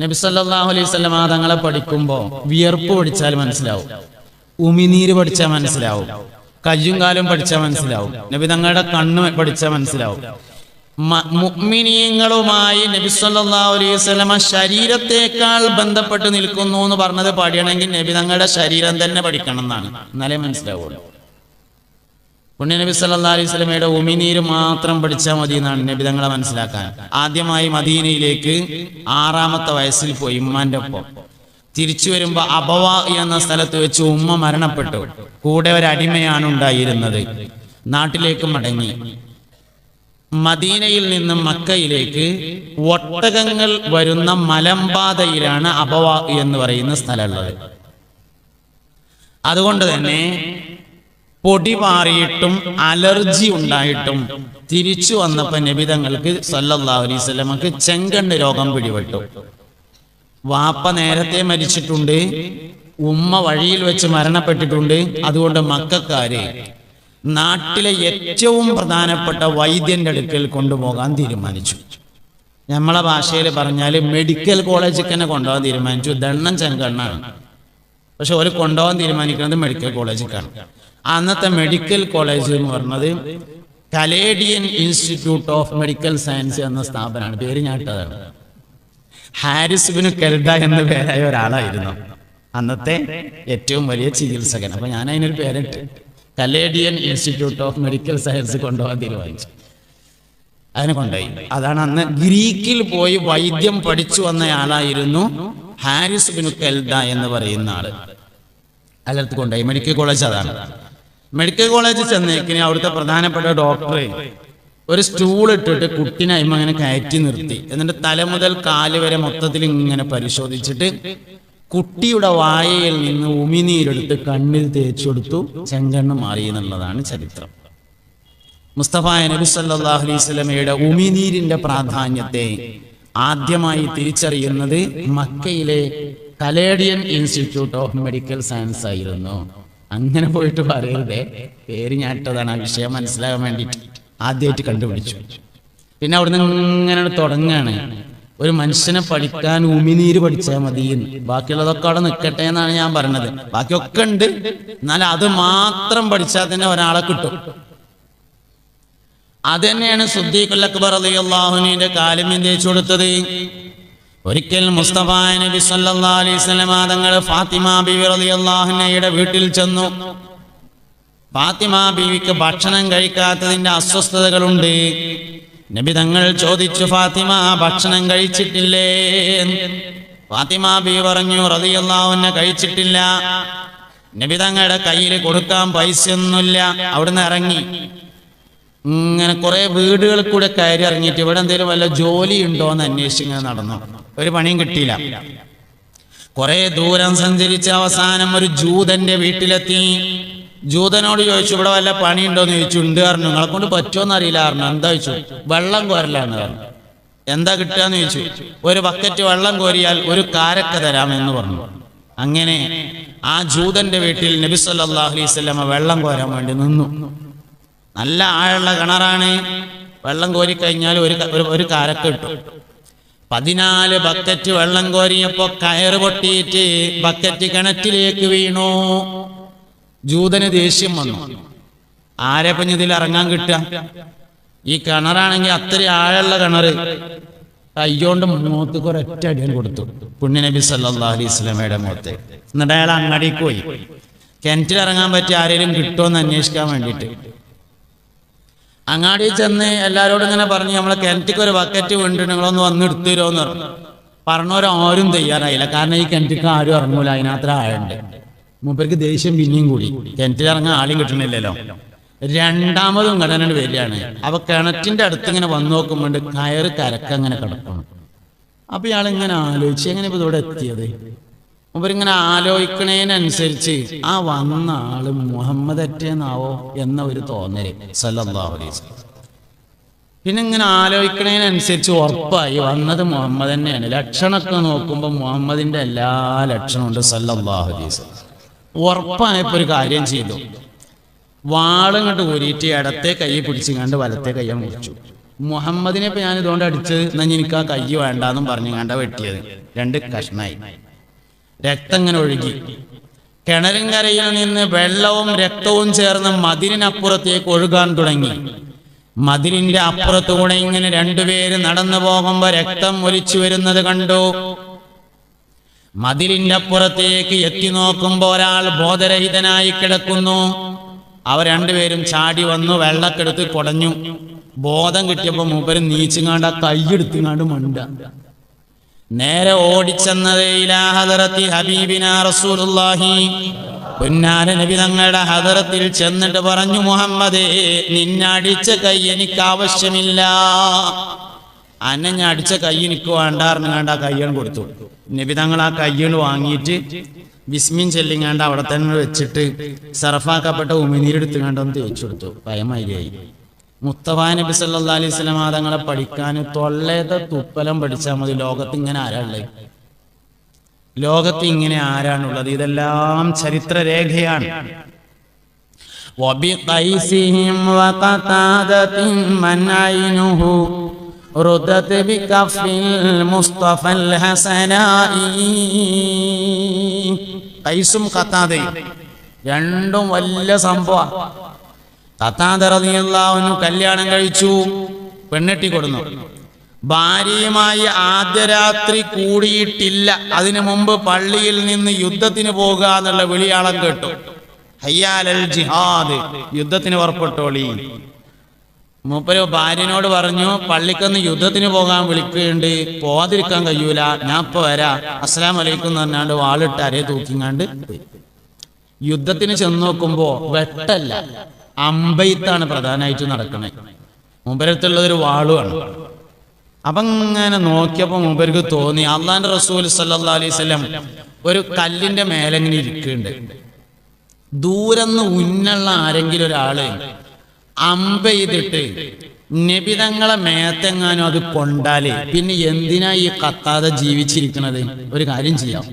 നബി സല്ലല്ലാഹു അലൈഹി വസല്ലം തങ്ങളെ പഠിക്കുമ്പോൾ വിയർപ്പ് പഠിച്ചാൽ മനസ്സിലാവും. ഉമിനീര് പഠിച്ചാൽ മനസ്സിലാവും. കയ്യും കാലും പഠിച്ചാൽ മനസ്സിലാവും. നബി തങ്ങളുടെ കണ്ണ് പഠിച്ചാൽ മനസ്സിലാവും. മ- മുഅ്മിനീങ്ങളുമായി നബി സല്ലല്ലാഹു അലൈഹി വസല്ലമ ശരീരത്തേക്കാൾ ബന്ധപ്പെട്ട് നിൽക്കുന്നു എന്ന് പറഞ്ഞത് പഠിയണമെങ്കിൽ നബി തങ്ങളുടെ ശരീരം തന്നെ പഠിക്കണം എന്നാണ്. എന്നാലേ മനസ്സിലാവുള്ളൂ. പുണ്യ നബി സല്ലല്ലാഹു അലൈഹി വസല്ലമയുടെ ഉമിനീര് മാത്രം പഠിച്ചാൽ മതി എന്നാണ് നബി തങ്ങളെ മനസ്സിലാക്കാൻ. ആദ്യമായി മദീനയിലേക്ക് ആറാമത്തെ വയസ്സിൽ പോയി ഉമ്മാന്റെ ഒപ്പം. തിരിച്ചു വരുമ്പോ അബവ എന്ന സ്ഥലത്ത് വെച്ച് ഉമ്മ മരണപ്പെട്ടു. കൂടെ ഒരു അടിമയാണ് ഉണ്ടായിരുന്നത്. നാട്ടിലേക്ക് മടങ്ങി. മദീനയിൽ നിന്നും മക്കയിലേക്ക് ഒട്ടകങ്ങൾ വരുന്ന മലമ്പാതയിലാണ് അബവ എന്ന് പറയുന്ന സ്ഥലമുള്ളത്. അതുകൊണ്ട് തന്നെ പൊടി മാറിയിട്ടും അലർജി ഉണ്ടായിട്ടും തിരിച്ചു വന്നപ്പോ നബിതങ്ങൾക്ക് സല്ലല്ലാഹു അലൈഹി വസല്ലമക്ക് ചെങ്കണ്ണ് രോഗം പിടിപെട്ടു. വാപ്പ നേരത്തെ മരിച്ചിട്ടുണ്ട് ഉമ്മ വഴിയിൽ വെച്ച് മരണപ്പെട്ടിട്ടുണ്ട് അതുകൊണ്ട് മക്കാര് നാട്ടിലെ ഏറ്റവും പ്രധാനപ്പെട്ട വൈദ്യന്റെ അടുക്കൽ കൊണ്ടുപോകാൻ തീരുമാനിച്ചു. നമ്മളെ ഭാഷയിൽ പറഞ്ഞാൽ മെഡിക്കൽ കോളേജിൽ തന്നെ കൊണ്ടുപോകാൻ തീരുമാനിച്ചു. ദണ്ണം ചെങ്കണ്ണാണ്. പക്ഷെ ഒരു കൊണ്ടുപോകാൻ തീരുമാനിക്കുന്നത് മെഡിക്കൽ കോളേജിലേക്കാണ് അന്നത്തെ മെഡിക്കൽ കോളേജ് എന്ന് പറഞ്ഞത് Caledonian institute of medical science എന്ന സ്ഥാപനമാണ്. പേര് ഞാട്ടതാണ് ഹാരിസ് ബിനു കെൽഡ എന്ന പേരായ ഒരാളായിരുന്നു. അന്നത്തെ ഏറ്റവും വലിയ ചികിത്സകൻ. അപ്പൊ ഞാൻ അതിനൊരു പേരിട്ട് Caledonian institute of medical science കൊണ്ടുപോകാൻ തീരുമാനിച്ചു. അതിനെ കൊണ്ടുപോയി. അതാണ് അന്ന് ഗ്രീക്കിൽ പോയി വൈദ്യം പഠിച്ചു വന്നയാളായിരുന്നു ഹാരിസ് ബിനു കെൽദ എന്ന് പറയുന്ന ആൾ. അലർത്ത് കൊണ്ടുപോയി. മെഡിക്കൽ കോളേജ് അതാണ്. മെഡിക്കൽ കോളേജിൽ ചെന്നേക്കിന് അവിടുത്തെ പ്രധാനപ്പെട്ട ഡോക്ടറെ ഒരു സ്റ്റൂൾ ഇട്ടിട്ട് കുട്ടിനെ അയിമ അങ്ങനെ കയറ്റി നിർത്തി. എന്നിട്ട് തല മുതൽ കാൽ വരെ മൊത്തത്തിൽ ഇങ്ങനെ പരിശോധിച്ചിട്ട് കുട്ടിയുടെ വായയിൽ നിന്ന് ഉമിനീരെടുത്ത് കണ്ണിൽ തേച്ചു കൊടുത്തു. ചെങ്കണ്ണ് മാറി എന്നുള്ളതാണ് ചരിത്രം. മുസ്തഫ നബി സല്ലല്ലാഹു അലൈഹി ഉമിനീരിന്റെ പ്രാധാന്യത്തെ ആദ്യമായി തിരിച്ചറിയുന്നത് മക്കയിലെ Caledonian institute of medical science ആയിരുന്നു. അങ്ങനെ പോയിട്ട് പറയരുതേ. പേര് ഞാട്ടതാണ് ആ വിഷയം മനസ്സിലാകാൻ വേണ്ടിയിട്ട് ആദ്യമായിട്ട് കണ്ടുപിടിച്ചു. പിന്നെ അവിടുന്ന് ഇങ്ങനെ തുടങ്ങാണ്. ഒരു മനുഷ്യനെ പഠിക്കാൻ ഉമിനീര് പഠിച്ചാൽ മതി. ബാക്കിയുള്ളതൊക്കെ അവിടെ നിൽക്കട്ടെ എന്നാണ് ഞാൻ പറഞ്ഞത്. ബാക്കിയൊക്കെ ഉണ്ട്. എന്നാൽ അത് മാത്രം പഠിച്ചാൽ തന്നെ ഒരാളെ കിട്ടും. അതന്നെയാണ് സുദ്ദീഖുൽ അക്ബർ റളിയല്ലാഹുവിന്റെ കാലം കൊടുത്തത്? ഒരിക്കൽ മുസ്തഫ നബി തങ്ങൾ ഫാത്തിമ ബീവി റളിയല്ലാഹുനയുടെ വീട്ടിൽ ചെന്നു. ഫാത്തിമ ബീവിക്ക് ഭക്ഷണം കഴിക്കാത്തതിന്റെ അസ്വസ്ഥതകളുണ്ട്. നബി തങ്ങൾ ചോദിച്ചു ഫാത്തിമ ഭക്ഷണം കഴിച്ചിട്ടില്ലേ? ഫാത്തിമ ബി പറഞ്ഞു റളിയല്ലാഹുവിനെ കഴിച്ചിട്ടില്ല. നബി തങ്ങളുടെ കയ്യിൽ കൊടുക്കാൻ പൈസയൊന്നുമില്ല. അവിടുന്ന് ഇറങ്ങി. ഇങ്ങനെ കുറെ വീടുകളിൽ കൂടെ കയറി ഇറങ്ങിയിട്ട് ഇവിടെ എന്തെങ്കിലും വല്ല ജോലി ഉണ്ടോ എന്ന് അന്വേഷിച്ച് ഇങ്ങനെ നടന്നു. ഒരു പണിയും കിട്ടിയില്ല. കുറെ ദൂരം സഞ്ചരിച്ച് അവസാനം ഒരു ജൂതന്റെ വീട്ടിലെത്തി. ജൂതനോട് ചോദിച്ചു ഇവിടെ വല്ല പണിയുണ്ടോ? എന്ന് ചോദിച്ചു. ഉണ്ട് പറഞ്ഞു. നിങ്ങളെ കൊണ്ട് പറ്റുമോന്ന് അറിയില്ല പറഞ്ഞു. എന്താ? ചോദിച്ചു. വെള്ളം കോരലാണ് പറഞ്ഞു. എന്താ കിട്ടുകയെന്ന് ചോദിച്ചു. ഒരു ബക്കറ്റ് വെള്ളം കോരിയാൽ ഒരു കാരക്ക തരാമെന്ന് പറഞ്ഞു. അങ്ങനെ ആ ജൂതന്റെ വീട്ടിൽ നബി സല്ലല്ലാഹു അലൈഹി വസല്ലമ വെള്ളം കോരാൻ വേണ്ടി നിന്നു. നല്ല ആഴമുള്ള കിണറാണ്. വെള്ളം കോരി കഴിഞ്ഞാൽ ഒരു ഒരു- കാരക്ക കിട്ടും. പതിനാല് ബക്കറ്റ് വെള്ളം കോരിയപ്പോ കയറ് പൊട്ടിയിട്ട് ബക്കറ്റ് കിണറ്റിലേക്ക് വീണു. ജൂതന് ദേഷ്യം വന്നു. ആരെ പഞ്ഞതിൽ ഇറങ്ങാൻ കിട്ടുക? ഈ കിണറാണെങ്കിൽ അത്ര ആഴമുള്ള കിണറ് കയ്യോണ്ട് മുഖത്ത് ഒരൊറ്റ അടിയൻ കൊടുത്തു. പുണ്യ നബി സല്ലാ അലൈഹി സ്വലമയുടെ മുഖത്ത്. എന്നിട്ട് അയാൾ അങ്ങാടിക്ക് പോയി. കിണറ്റിലിറങ്ങാൻ പറ്റിയ ആരെങ്കിലും കിട്ടുമോ എന്ന് അന്വേഷിക്കാൻ വേണ്ടിയിട്ട്. അങ്ങാടി ചെന്ന് എല്ലാവരോടും ഇങ്ങനെ പറഞ്ഞു നമ്മളെ കിണറ്റിക്ക് ഒരു ബക്കറ്റ് വീണ്ട് നിങ്ങളൊന്ന് വന്ന് എടുത്തു എന്ന് പറഞ്ഞു. പറഞ്ഞവരാരും തയ്യാറായില്ല. കാരണം ഈ കിണറ്റിക്ക് ആരും ഇറങ്ങൂല അതിനകത്ത് ആഴുണ്ട് മൂപ്പർക്ക് ദേഷ്യം പിന്നെയും കൂടി. കിണറ്റിൽ ഇറങ്ങാൻ ആളും കിട്ടണില്ലല്ലോ. രണ്ടാമതും ഘടനയുടെ വരികയാണ്. അപ്പൊ കിണറ്റിന്റെ അടുത്ത് ഇങ്ങനെ വന്നു നോക്കുമ്പോൾ കയറ് കരക്കങ്ങനെ കിടക്കണം അപ്പൊ ഇയാൾ ഇങ്ങനെ ആലോചിച്ച് എങ്ങനെ ഇപ്പൊ ഇവിടെ എത്തിയത്? ഇവരിങ്ങനെ ആലോചിക്കണേനനുസരിച്ച് ആ വന്ന ആൾ മുഹമ്മദ് അറ്റേന്നാവോ എന്ന ഒരു തോന്നൽ വസല്ലം. പിന്നെ ഇങ്ങനെ ആലോചിക്കണേനനുസരിച്ച് ഉറപ്പായി വന്നത് മുഹമ്മദ് തന്നെയാണ് ലക്ഷണമൊക്കെ നോക്കുമ്പോൾ മുഹമ്മദിന്റെ എല്ലാ അലൈഹി വസല്ലം. ഉറപ്പായപ്പോ ഒരു കാര്യം ചെയ്തു. വാളും കണ്ട് ഊരിയിട്ട് ഇടത്തെ കൈ പിടിച്ച് കണ്ട് വലത്തെ കൈ മുറിച്ചു. മുഹമ്മദിനെ ഇപ്പൊ ഞാൻ ഇതുകൊണ്ട് അടിച്ചത് എന്നാ എനിക്ക് ആ കൈ വേണ്ടാന്നും പറഞ്ഞു കണ്ട വെട്ടിയത്. രണ്ട് കഷ്ണായി. രക്തം ഇങ്ങനെ ഒഴുകി കിണരും കരയിൽ നിന്ന് വെള്ളവും രക്തവും ചേർന്ന് മതിലിനപ്പുറത്തേക്ക് ഒഴുകാൻ തുടങ്ങി. മതിലിന്റെ അപ്പുറത്തുകൂടെ ഇങ്ങനെ രണ്ടുപേര് നടന്നു പോകുമ്പോ രക്തം ഒലിച്ചു വരുന്നത് കണ്ടു. മതിലിന്റെ അപ്പുറത്തേക്ക് എത്തി നോക്കുമ്പോ ഒരാൾ ബോധരഹിതനായി കിടക്കുന്നു. അവർ രണ്ടുപേരും ചാടി വന്നു വെള്ളക്കെടുത്ത് കുടഞ്ഞു. ബോധം കിട്ടിയപ്പോ മൂപ്പര് നീച്ചുങ്ങാണ്ട് ആ കൈയെടുത്തുങ്ങാണ്ട് മണ്ട. നേരെ ഓടിച്ചെന്നത് ഇലാ ഹദറത്തി ഹബീബിന റസൂലുള്ളാഹി. പുന്നാര നബി തങ്ങളുടെ ഹദറത്തിൽ ചെന്നിട്ട് പറഞ്ഞു മുഹമ്മദേ നിന്നടിച്ച കൈ എനിക്ക് ആവശ്യമില്ല. അന്നെ ഞാൻ അടിച്ച കൈ എനിക്ക് വേണ്ടാറിന് കണ്ട് ആ കയ്യാണ് കൊടുത്തു. നബി തങ്ങൾ ആ കയ്യണ് വാങ്ങിയിട്ട് വിസ്മിൻ ചെല്ലിങ്ങാണ്ട് അവിടെ തന്നെ വെച്ചിട്ട് സർഫാക്കപ്പെട്ട ഉമിനീരെടുത്ത് കണ്ടൊന്ന് തേച്ചു കൊടുത്തു. ഭയമായിരിയായി മുത്തഫ നബി സല്ലാ അലൈഹി സ്വലം തങ്ങളെ പഠിക്കാൻ തൊള്ളേത്തെ തുപ്പലം പഠിച്ചാൽ മതി ലോകത്ത് ഇങ്ങനെ ആരാളുള്ളത് ലോകത്ത് ഇങ്ങനെ ആരാണുള്ളത് ഇതെല്ലാം ചരിത്രരേഖയാണ് وبقيسهم وقتادة من عينه ردت بكف المصطفى الحسناء കൈസും കത്താതയും രണ്ടും വലിയ സംഭവം കത്താത റളിയല്ലാഹു കല്യാണം കഴിച്ചു. പെണ്ണെട്ടി കൊടുന്നു. ഭാര്യയുമായി ആദ്യ രാത്രി കൂടിയിട്ടില്ല. അതിനു മുമ്പ് പള്ളിയിൽ നിന്ന് യുദ്ധത്തിന് പോകുക എന്നുള്ള വിളിയാളം കേട്ടു. ഹയ്യാലൽ ജിഹാദ്. യുദ്ധത്തിന് പുറപ്പെട്ടോളി. മൂപ്പര് ഭാര്യനോട് പറഞ്ഞു പള്ളിക്കൊന്ന് യുദ്ധത്തിന് പോകാൻ വിളിക്കുന്നുണ്ട്. പോവാതിരിക്കാൻ കഴിയൂല. ഞാൻ ഇപ്പൊ വരാ. അസ്സലാം വലൈക്കും എന്ന് പറഞ്ഞാണ്ട് വാളിട്ട് അരയെ തൂക്കിങ്ങാണ്ട്. യുദ്ധത്തിന് ചെന്ന് നോക്കുമ്പോ വെട്ടല്ല. അമ്പയത്താണ് പ്രധാനമായിട്ട് നടക്കുന്നത് മൂപ്പരത്തുള്ളത് ഒരു അപ്പൊ ഇങ്ങനെ നോക്കിയപ്പോ മൂപ്പർക്ക് തോന്നി. അള്ളാന്റെ റസൂൽ സല്ലാ അലൈഹി സ്വലം ഒരു കല്ലിന്റെ മേലെങ്ങനെ ഇരിക്കുന്നുണ്ട്. ദൂരന്ന് ഉന്നുള്ള ആരെങ്കിലും ഒരാൾ അമ്പ ചെയ്തിട്ട് നബിതങ്ങളെ മേത്തെങ്ങാനും അത് കൊണ്ടാൽ പിന്നെ എന്തിനാ ഈ കത്താതെ ജീവിച്ചിരിക്കണത്? ഒരു കാര്യം ചെയ്യാം.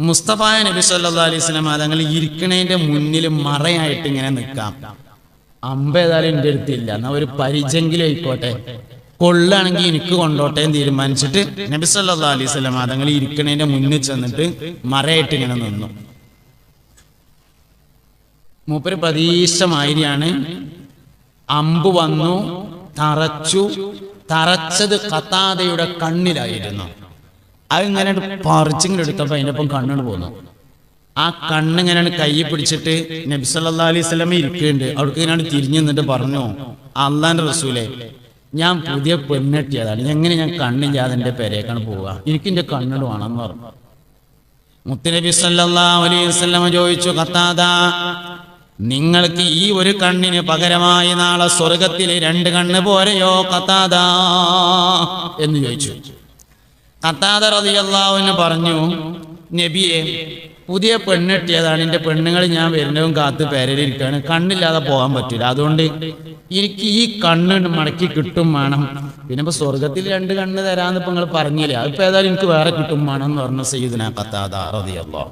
മുസ്തഫായ നബി സല്ലാ അലൈഹി സ്വലം തങ്ങൾ ഇരിക്കണേന്റെ മുന്നിൽ മറയായിട്ട് ഇങ്ങനെ നിൽക്കാം. അമ്പ ഏതായാലും എന്റെ അടുത്തില്ല. എന്നാ ഒരു പരിചെങ്കിലും ആയിക്കോട്ടെ. കൊള്ളാണെങ്കിൽ എനിക്ക് കൊണ്ടോട്ടെ എന്ന് തീരുമാനിച്ചിട്ട് നബി സല്ലാ അലൈഹി സ്വലം തങ്ങൾ ഇരിക്കണേന്റെ മുന്നിൽ ചെന്നിട്ട് മറയായിട്ട് ഇങ്ങനെ നിന്നു. മൂപ്പര് പ്രതീക്ഷമായിരിയാണ്. അമ്പ് വന്നു തറച്ചു. തറച്ചത് കത്താതയുടെ കണ്ണിലായിരുന്നു. അതിങ്ങനെ പറിച്ചിങ്ങനെ എടുത്തപ്പോ അതിന്റെ ഒപ്പം കണ്ണാണ് പോന്നു ആ കണ്ണിങ്ങനെയാണ് കൈ പിടിച്ചിട്ട് നബിസല്ലാ അലൈഹി സ്വലമ ഇരിക്കുന്നുണ്ട്. അവിടേക്ക് ഇങ്ങനെ തിരിഞ്ഞു നിന്നിട്ട് പറഞ്ഞു അള്ളാന്റെ റസൂലെ ഞാൻ പുതിയ പെണ്ണെട്ടിയതാണ് എങ്ങനെ ഞാൻ കണ്ണില്ലാതെ എന്റെ പെരേക്കാണ് പോവുക? എനിക്ക് എന്റെ കണ്ണുകൾ വേണമെന്ന് പറഞ്ഞു. മുത്തുനബി സല്ലാ അലൈഹി വസല്ലമ ചോദിച്ചു കത്താത നിങ്ങൾക്ക് ഈ ഒരു കണ്ണിന് പകരമായി നാളെ സ്വർഗത്തിലെ രണ്ട് കണ്ണ് പോരെയോ കത്താത എന്ന് ചോദിച്ചു. ഖത്താദ റതിയല്ലാവിന് പറഞ്ഞു നബിയെ പുതിയ പെണ്ണെട്ടിയതാണ്. എന്റെ പെണ്ണുങ്ങൾ ഞാൻ വരുന്നതും കാത്ത് പേരലിരിക്കുകയാണ് കണ്ണില്ലാതെ പോകാൻ പറ്റില്ല. അതുകൊണ്ട് എനിക്ക് ഈ കണ്ണ് മടക്കി കിട്ടും വേണം. പിന്നെ ഇപ്പൊ സ്വർഗത്തിൽ രണ്ട് കണ്ണ് തരാന്ന് ഇപ്പൊ നിങ്ങൾ പറഞ്ഞില്ല? അതിപ്പോ ഏതായാലും എനിക്ക് വേറെ കിട്ടും വേണം എന്ന് പറഞ്ഞ സയ്യിദിന റതിയല്ലോ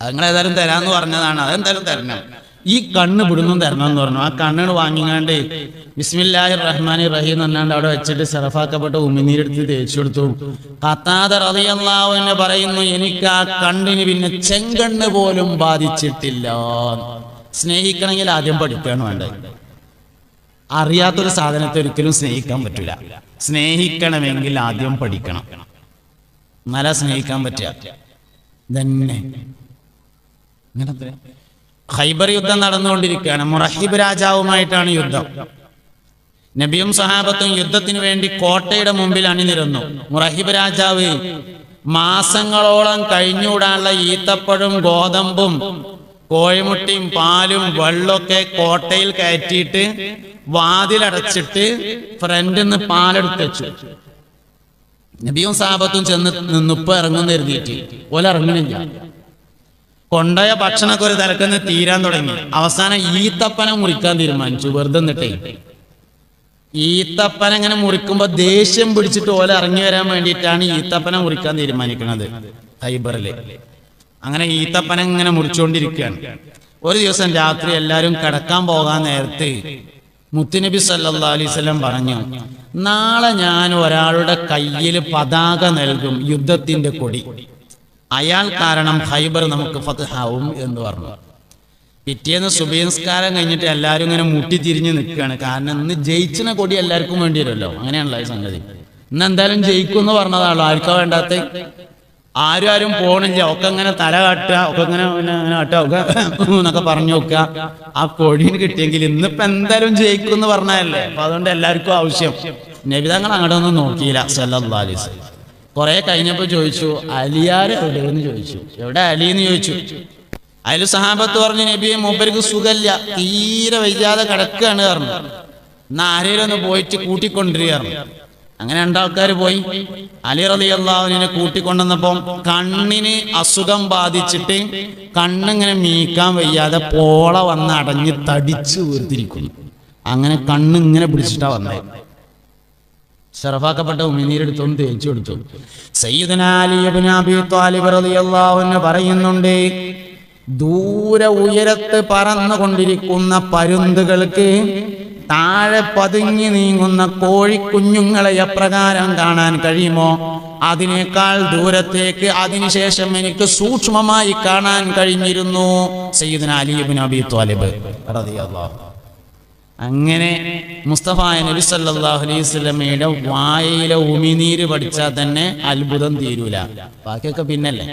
അത് നിങ്ങൾ ഏതായാലും തരാന്ന് പറഞ്ഞതാണ്. അതെന്തായാലും തരണം. ഈ കണ്ണ് വിടുന്നും തരണം എന്ന് പറഞ്ഞു. ആ കണ്ണിന് വാങ്ങിങ്ങാണ്ട് ബിസ്മില്ലാഹി റഹ്മാനി റഹീം എന്ന് എന്നാണ്ട് അവിടെ വെച്ചിട്ട് സെറഫാക്കപ്പെട്ട ഉമിനീരെടുത്ത് തേച്ചു കൊടുത്തു. കത്താത റളിയല്ലാഹു എന്ന് പറയുന്നു എനിക്ക് ആ കണ്ണിന് പിന്നെ ചെങ്കണ്ണ് പോലും ബാധിച്ചിട്ടില്ല. സ്നേഹിക്കണമെങ്കിൽ ആദ്യം പഠിക്കുകയാണ് വേണ്ടത് അറിയാത്തൊരു സാധനത്തെ ഒരിക്കലും സ്നേഹിക്കാൻ പറ്റില്ല സ്നേഹിക്കണമെങ്കിൽ ആദ്യം പഠിക്കണം. നല്ല സ്നേഹിക്കാൻ പറ്റുക. തന്നെ ഇങ്ങനത്തെ ഖൈബർ യുദ്ധം നടന്നുകൊണ്ടിരിക്കുകയാണ്. മുറഹിബ് രാജാവുമായിട്ടാണ് യുദ്ധം. നബിയും സഹാബത്തും യുദ്ധത്തിന് വേണ്ടി കോട്ടയുടെ മുമ്പിൽ അണിനിരുന്നു. മുറഹിബ് രാജാവ് മാസങ്ങളോളം കഴിഞ്ഞുകൂടാനുള്ള ഈത്തപ്പഴും ഗോതമ്പും കോഴിമുട്ടിയും പാലും വെള്ളമൊക്കെ കോട്ടയിൽ കയറ്റിയിട്ട് വാതിലടച്ചിട്ട് ഫ്രണ്ടിൽ നിന്ന് പാലെടുത്ത് വെച്ചു. നബിയും സഹാബത്തും ചെന്ന് നിന്നുപ്പ് ഇറങ്ങുന്ന എഴുതിയിട്ട് കൊണ്ടുപോയ ഭക്ഷണമൊക്കെ ഒരു തലക്കുന്ന് തീരാൻ തുടങ്ങി. അവസാനം ഈത്തപ്പന മുറിക്കാൻ തീരുമാനിച്ചു. വെറുതെ നിന്നിട്ടേ. ഈത്തപ്പന ഇങ്ങനെ മുറിക്കുമ്പോ ദേഷ്യം പിടിച്ചിട്ട് ഓല ഇറങ്ങി വരാൻ വേണ്ടിയിട്ടാണ് ഈത്തപ്പന മുറിക്കാൻ തീരുമാനിക്കുന്നത്. ഹൈബറിൽ അങ്ങനെ ഈത്തപ്പന ഇങ്ങനെ മുറിച്ചുകൊണ്ടിരിക്കുകയാണ് ഒരു ദിവസം രാത്രി എല്ലാവരും കിടക്കാൻ പോകാൻ നേരത്ത് മുത്തുനബി സല്ലാ അലൈവല്ലം പറഞ്ഞു നാളെ ഞാൻ ഒരാളുടെ കയ്യിൽ പതാക നൽകും യുദ്ധത്തിന്റെ കൊടി. അയാൾ കാരണം ഹൈബർ നമുക്ക് ഫതഹാവും എന്ന് പറഞ്ഞു. പിറ്റേന്ന് സുബേസ്കാരം കഴിഞ്ഞിട്ട് എല്ലാവരും ഇങ്ങനെ മുട്ടി മുട്ടിത്തിരിഞ്ഞ് നിൽക്കുകയാണ്. കാരണം ഇന്ന് ജയിച്ചിന കൊടി എല്ലാവർക്കും വേണ്ടി വരുമല്ലോ അങ്ങനെയാണല്ലോ ഈ സംഗതി. ഇന്ന് എന്തായാലും ജയിക്കും എന്ന് പറഞ്ഞതാണല്ലോ. ആർക്കാ വേണ്ടാത്ത? ആരും ആരും പോണില്ല. ഒക്കെ ഇങ്ങനെ തല കാട്ടുക ഒക്കെ ഇങ്ങനെ ഇങ്ങനെ കാട്ടുക ഒക്കെ എന്നൊക്കെ പറഞ്ഞു നോക്കുക. ആ കൊടിന് കിട്ടിയെങ്കിൽ ഇന്നിപ്പോ എന്തായാലും ജയിക്കും എന്ന് പറഞ്ഞതല്ലേ. അപ്പൊ അതുകൊണ്ട് എല്ലാവർക്കും ആവശ്യം. നബിതങ്ങൾ അങ്ങോട്ടൊന്നും നോക്കിയില്ല. സല്ലാ അലൈസ് കുറെ കഴിഞ്ഞപ്പോ ചോദിച്ചു അലിയാർ എവിടെയെന്ന് ചോദിച്ചു? എവിടെ അലി എന്ന് ചോദിച്ചു? അതിൽ സഹാബത്ത് പറഞ്ഞു നബിയെ മൂപ്പർക്ക് സുഖല്ല തീരെ വയ്യാതെ കിടക്കുകയാണ് പറഞ്ഞു. എന്നാ ആരെയും ഒന്ന് പോയിട്ട് കൂട്ടിക്കൊണ്ടിരിക്കുകയാണ് അങ്ങനെ രണ്ടാൾക്കാർ പോയി. അലി റലി അള്ളാഹുവിനെ കൂട്ടിക്കൊണ്ടുവന്നപ്പം കണ്ണിന് അസുഖം ബാധിച്ചിട്ട് കണ്ണിങ്ങനെ മീക്കാൻ വയ്യാതെ പോള വന്ന് അടഞ്ഞ് തടിച്ചു വീർത്തിരിക്കുന്നു. അങ്ങനെ കണ്ണിങ്ങനെ പിടിച്ചിട്ടാ വന്നത് പറയുന്നുണ്ട് ദൂരെ ഉയരത്ത് പറന്നുകൊണ്ടിരിക്കുന്ന പരുന്തുകൾക്ക് താഴെ പതുങ്ങി നീങ്ങുന്ന കോഴിക്കുഞ്ഞുങ്ങളെ എപ്രകാരം കാണാൻ കഴിയുമോ? അതിനേക്കാൾ ദൂരത്തേക്ക് അതിനുശേഷം എനിക്ക് സൂക്ഷ്മമായി കാണാൻ കഴിഞ്ഞിരുന്നു. സയ്യിദന അലി ഇബ്നു അബി ത്വാലിബ് റളിയല്ലാഹു അങ്ങനെ മുസ്തഫ നബി സല്ലാഹു അലൈഹി വസല്ലമയുടെ വായയിലെ ഉമിനീര് പഠിച്ചാൽ തന്നെ അത്ഭുതം തീരൂല. ബാക്കിയൊക്കെ പിന്നല്ലേ?